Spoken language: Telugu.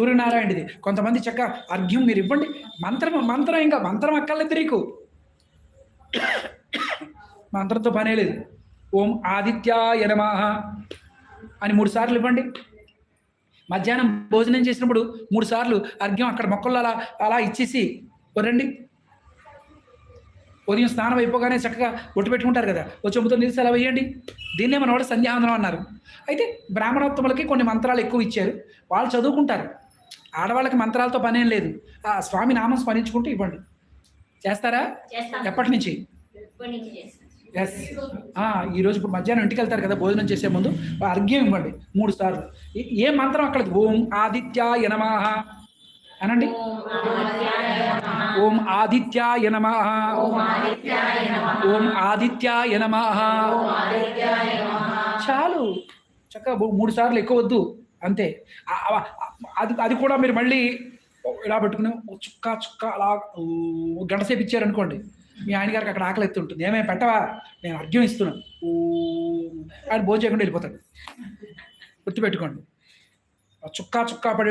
సూర్యనారాయణది. కొంతమంది చక్క అర్ఘ్యం మీరు ఇవ్వండి. మంత్రం మంత్రం ఇంకా మంత్రం అక్కర్లేదు నీకు. మంత్రంతో పనే లేదు. ఓం ఆదిత్యాయ నమః అని మూడు సార్లు ఇవ్వండి. మధ్యాహ్నం భోజనం చేసినప్పుడు మూడు సార్లు అర్ఘ్యం అక్కడ మొక్కలు అలా అలా ఇచ్చేసి రండి ఉదయం స్నానం అయిపోగానే చక్కగా ఒట్టు పెట్టుకుంటారు కదా ఓ చెంబుతో నీళ్ళు అలా వేయండి. దీన్నే మన వాళ్ళు సంధ్యావందనం అన్నారు. అయితే బ్రాహ్మణోత్తములకి కొన్ని మంత్రాలు ఎక్కువ ఇచ్చారు. వాళ్ళు చదువుకుంటారు. ఆడవాళ్ళకి మంత్రాలతో పనేం లేదు. ఆ స్వామి నామం స్మరించుకుంటూ ఇవ్వండి. చేస్తారా? చేస్తాం. ఎప్పటి నుంచి? ఎస్. ఈరోజు ఇప్పుడు మధ్యాహ్నం ఇంటికి వెళ్తారు కదా భోజనం చేసే ముందు. అర్ఘ్యం ఇవ్వండి. మూడు సార్లు. ఏ- మంత్రం అక్కడ ఓం ఆదిత్యాయ నమః. అనండి. ఓం ఆదిత్యాయ నమః. ఓం ఆదిత్యాయ నమః. ఆదిత్యాయ నమః చాలు. చక్కగా మూడు సార్లు ఎక్కువ వద్దు. అంతే. అది అది కూడా మీరు మళ్ళీ ఇలా పెట్టుకుని చుక్క చుక్క అలా గంట సేపు ఇచ్చారనుకోండి. మీ ఆయన గారికి అక్కడ ఆకలి ఎత్తుంటుంది. ఏమేమి పెట్టవా? నేను అర్ఘ్యం ఇస్తున్నాను. ఆయన భోజనం చేయకుండా వెళ్ళిపోతాడు. గుర్తుపెట్టుకోండి. చుక్కా చుక్క చుక్క పడే